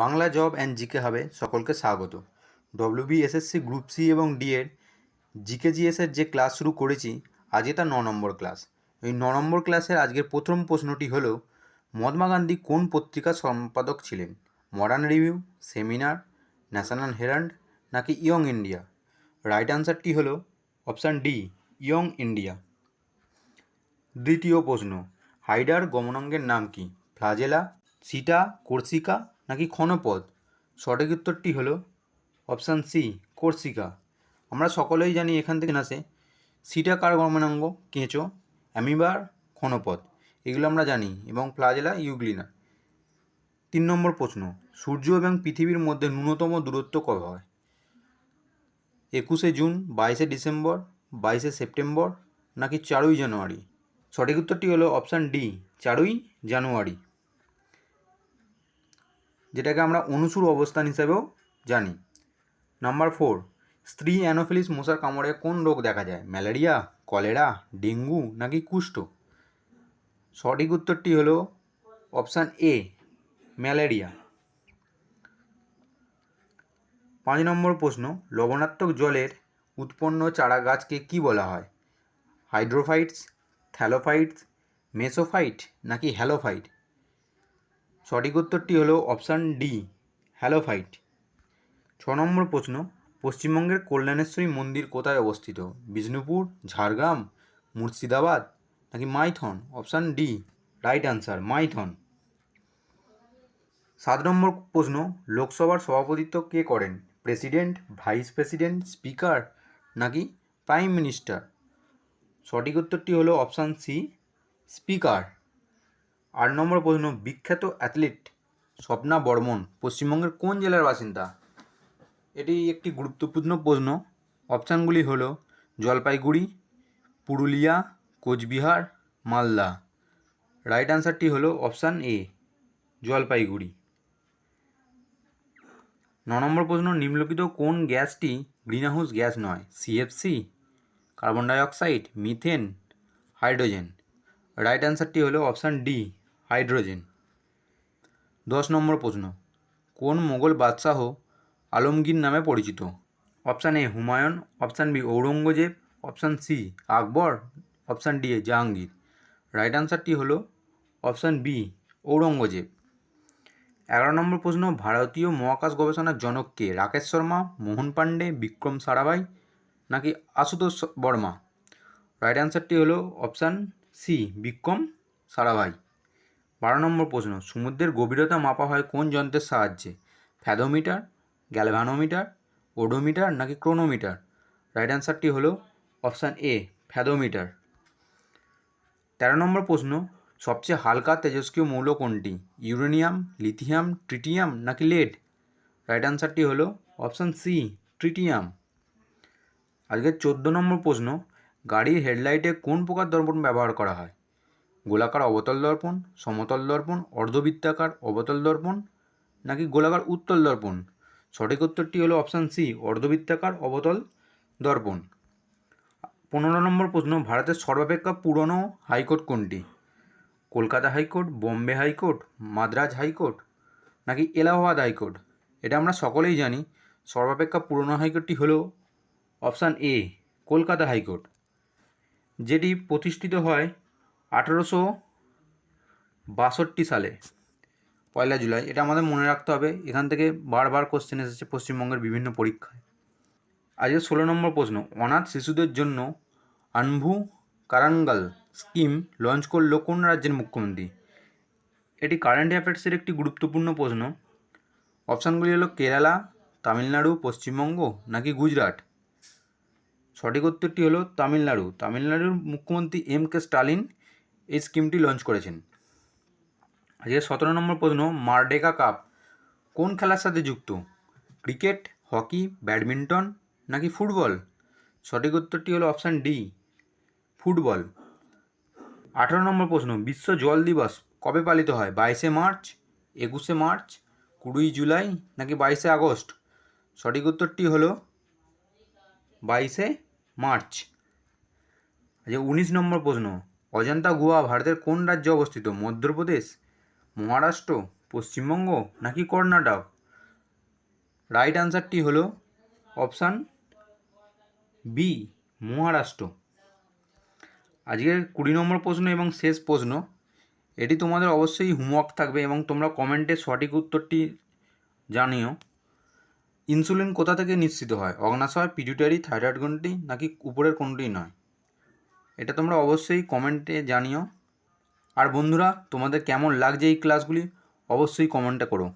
Bangla job and GK হবে। সকলকে স্বাগত। ডব্লিউবি এসএসসি গ্রুপ সি এবং ডি এর জিকে জিএসের যে ক্লাস শুরু করেছি আজকে তার ন নম্বর ক্লাস এই ন নম্বর ক্লাসের আজকের প্রথম প্রশ্নটি হলো, মহাত্মা গান্ধী কোন পত্রিকার সম্পাদক ছিলেন? Modern Review Seminar National Herald নাকি ইয়ং ইন্ডিয়া রাইট আনসারটি হলো অপশান ডি ইয়ং ইন্ডিয়া দ্বিতীয় প্রশ্ন হাইডার গমনাঙ্গের নাম কি? ফ্লাজেলা, সিটা, কোর্সিকা নাকি ক্ষণপদ সঠিক উত্তরটি হলো অপশান সি, কোর্সিকা। আমরা সকলেই জানি এখান থেকে আসে সিটা কার গমনাঙ্গ? কেঁচো, অ্যামিবার ক্ষণপদ এগুলো আমরা জানি এবং প্লাজেলা, ইউগ্লিনা। তিন নম্বর প্রশ্ন, সূর্য এবং পৃথিবীর মধ্যে ন্যূনতম দূরত্ব কবে হয়? একুশে জুন, বাইশে ডিসেম্বর, বাইশে সেপ্টেম্বর নাকি চারই জানুয়ারি? সঠিক উত্তরটি হলো অপশান ডি, চারই জানুয়ারি। যেটাকে আমরা অনুসুর অবস্থান হিসেবেও জানি। নাম্বার ফোর, স্ত্রী অ্যানোফিলিস মশার কামড়ে কোন রোগ দেখা যায়? ম্যালেরিয়া, কলেরা, ডেঙ্গু নাকি কুষ্ঠ? সঠিক উত্তরটি হলো অপশান এ, ম্যালেরিয়া। পাঁচ নম্বর প্রশ্ন, লবণাত্মক জলের উৎপন্ন চারা গাছকে কি বলা হয়? হাইড্রোফাইটস, থ্যালোফাইটস, মেসোফাইট নাকি হ্যালোফাইট? সঠিক উত্তরটি হলো অপশান ডি হ্যালোফাইট ছ নম্বর প্রশ্ন, পশ্চিমবঙ্গের কল্যাণেশ্বরী মন্দির কোথায় অবস্থিত? বিষ্ণুপুর, ঝাড়গ্রাম, মুর্শিদাবাদ, নাকি Maithon? Option D, right answer Maithon. সাত নম্বর প্রশ্ন, লোকসভার সভাপতিত্ব কে করেন? প্রেসিডেন্ট, ভাইস প্রেসিডেন্ট, স্পিকার, নাকি প্রাইম মিনিস্টার? সঠিক উত্তরটি হলো অপশান সি, স্পিকার। আট নম্বর প্রশ্ন, বিখ্যাত অ্যাথলিট স্বপ্না বর্মন পশ্চিমবঙ্গের কোন জেলার বাসিন্দা? এটি একটি গুরুত্বপূর্ণ প্রশ্ন। অপশানগুলি হল জলপাইগুড়ি, পুরুলিয়া, কোচবিহার, মালদা। রাইট আনসারটি হলো অপশান এ, জলপাইগুড়ি। ন নম্বর প্রশ্ন, নিম্নলিখিত কোন গ্যাসটি গ্রিনহাউস গ্যাস নয়? CFC carbon dioxide, methane, hydrogen. Right অ্যান্সারটি হলো অপশান ডি হাইড্রোজেন দশ নম্বর প্রশ্ন, কোন মোগল বাদশাহ আলমগীর নামে পরিচিত? Option A Humayun. Option B Aurangzeb. Option C Akbar. Option D A Jahangir. Right অ্যান্সারটি হলো অপশান বি ঔরঙ্গজেব। এগারো নম্বর প্রশ্ন, ভারতীয় মহাকাশ গবেষণার জনক কে? রাকেশ শর্মা, মোহন পাণ্ডে, বিক্রম সারাভাই নাকি আশুতোষ বর্মা? রাইট অ্যান্সারটি হলো অপশান সি, বিক্রম সারাভাই। বারো নম্বর প্রশ্ন, সমুদ্রের গভীরতা মাপা হয় কোন যন্ত্রের সাহায্যে? ফ্যাদোমিটার, গ্যালভানোমিটার, ওডোমিটার নাকি ক্রোনোমিটার? রাইট অ্যান্সারটি হলো অপশান এ, ফ্যাদোমিটার। তেরো নম্বর প্রশ্ন, সবচেয়ে হালকা তেজস্ক্রিয় মৌল কোনটি? ইউরেনিয়াম, লিথিয়াম, ট্রিটিয়াম নাকি লেড? রাইট অ্যান্সারটি হলো অপশান সি, ট্রিটিয়াম। আজকের চোদ্দ নম্বর প্রশ্ন গাড়ির হেডলাইটে কোন প্রকার দর্পণ ব্যবহার করা হয়? গোলাকার অবতল দর্পণ, সমতল দর্পণ, অর্ধবৃত্তাকার অবতল দর্পণ, নাকি গোলাকার উত্তল দর্পণ? সঠিক উত্তরটি হলো অপশান সি, অর্ধবৃত্তাকার অবতল দর্পণ। পনেরো নম্বর প্রশ্ন, ভারতের সর্বাপেক্ষা পুরনো হাইকোর্ট কোনটি? Kolkata high court, Bombay high court, Madras high court, নাকি এলাহাবাদ হাইকোর্ট? এটা আমরা সকলেই জানি। সর্বাপেক্ষা পুরনো হাইকোর্টটি হলো অপশান এ, কলকাতা হাইকোর্ট। যেটি প্রতিষ্ঠিত হয় আঠেরোশো বাষট্টি সালে, পয়লা জুলাই। এটা আমাদের মনে রাখতে হবে, এখান থেকে বারবার কোশ্চেন এসেছে পশ্চিমবঙ্গের বিভিন্ন পরীক্ষায়। আজকে ষোলো নম্বর প্রশ্ন, অনাথ শিশুদের জন্য আনভু কারাঙ্গাল স্কিম লঞ্চ করল কোন রাজ্যের মুখ্যমন্ত্রী? এটি কারেন্ট অ্যাফেয়ার্সের একটি গুরুত্বপূর্ণ প্রশ্ন। অপশানগুলি হলো কেরালা, তামিলনাড়ু, পশ্চিমবঙ্গ নাকি গুজরাট? সঠিক উত্তরটি হলো তামিলনাড়ু। তামিলনাড়ুর মুখ্যমন্ত্রী এম কে স্টালিন এই স্কিমটি লঞ্চ করেছেন। আজকে সতেরো নম্বর প্রশ্ন, মারডেকা কাপ কোন খেলার সাথে যুক্ত? ক্রিকেট, হকি, ব্যাডমিন্টন নাকি ফুটবল? সঠিক উত্তরটি হলো অপশান ডি, ফুটবল। আঠারো নম্বর প্রশ্ন, বিশ্ব জল দিবস কবে পালিত হয়? বাইশে মার্চ, একুশে মার্চ, কুড়ি জুলাই নাকি বাইশে আগস্ট? সঠিক উত্তরটি হলো বাইশে মার্চ। আচ্ছা উনিশ নম্বর প্রশ্ন। অজন্তা গুহা ভারতের কোন রাজ্যে অবস্থিত? মধ্যপ্রদেশ, মহারাষ্ট্র, পশ্চিমবঙ্গ নাকি কর্ণাটক? রাইট আনসারটি হলো অপশান বি, মহারাষ্ট্র। আজকের কুড়ি নম্বর প্রশ্ন এবং শেষ প্রশ্ন, এটি তোমাদের অবশ্যই হোমওয়ার্ক থাকবে এবং তোমরা কমেন্টে সঠিক উত্তরটি জানিও। ইনসুলিন কোথা থেকে নিশ্চিত হয়? অগ্নাশয়, পিডিউটারি, থাইরয়েড গ্রন্থি, নাকি উপরের কোনটি নয়? এটা তোমরা অবশ্যই কমেন্টে জানিও। আর বন্ধুরা, তোমাদের কেমন লাগছে এই ক্লাসগুলি? অবশ্যই কমেন্টে করো।